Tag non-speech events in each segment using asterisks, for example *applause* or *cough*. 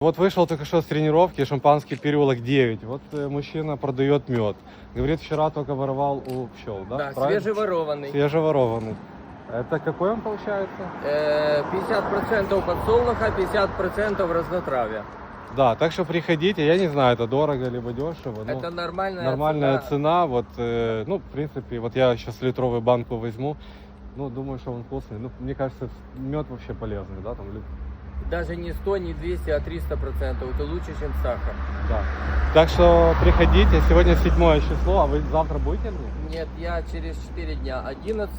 Вот вышел только что с тренировки, шампанский переулок 9. Вот э, мужчина продает мед. Говорит, вчера только воровал у пчел, да? Да, Правильно? свежеворованный. Свежеворованный. Это какой он получается? Э, 50% подсолнуха, 50% разнотравья. Да, так что приходите, я не знаю, это дорого либо дешево. ну, Это нормальная, нормальная цена. цена. Вот, э, ну, в принципе, вот я сейчас литровую банку возьму. Ну, думаю, что он вкусный. Ну, мне кажется, мед вообще полезный, да, там, Даже не 100, не 200, а 300%. Это лучше, чем сахар. да. Так что приходите, сегодня седьмое число, а вы завтра будете? Нет, я через 4 дня. 11,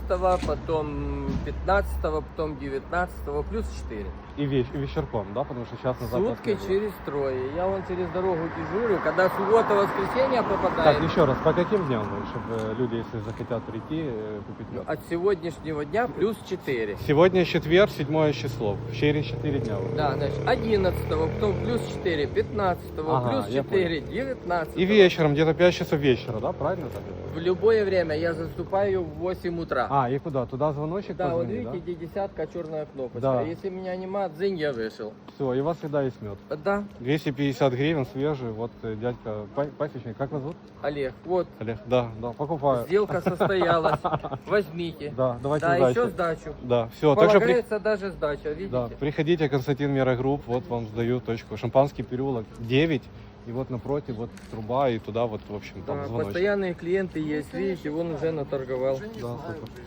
потом 15, потом 19, плюс 4. И, веч- и вечерком, да, потому что сейчас на завтра Сутки через трое. Я вон через дорогу дежурю. Когда суббота, воскресенье попадает, Так, еще раз, по каким дням, чтобы люди, если захотят прийти, э, купить мед? от сегодняшнего дня плюс 4. Сегодня четверг, седьмое число, через 4 дня. Да, значит, 11, потом плюс 4, 15, Ага, плюс я 4, 19. И вечером, где-то 5 часов вечера, да, правильно? так? В любое время я заступаю в 8 утра. А, и куда? Туда звоночек да, вот видите, где десятка, черная кнопочка. Да. Если меня нема, дзынь, я вышел. Все, и у вас всегда есть мед. Да, 250 гривен свежий, вот э, дядька па- пасечник, как вас зовут? Олег, вот, Олег, да, да, покупаю. сделка состоялась. *laughs* Возьмите. Да, давайте Да, сдачу. еще сдачу. Да, все, так что при- Полагается даже сдача, видите? да, приходите, Константин Мирогрупп, вот вам сдаю точку. Шампанский переулок 9, и вот напротив вот труба, и туда вот, в общем, там Да, звоночек. постоянные клиенты есть, видите, вон уже наторговал. Да, супер.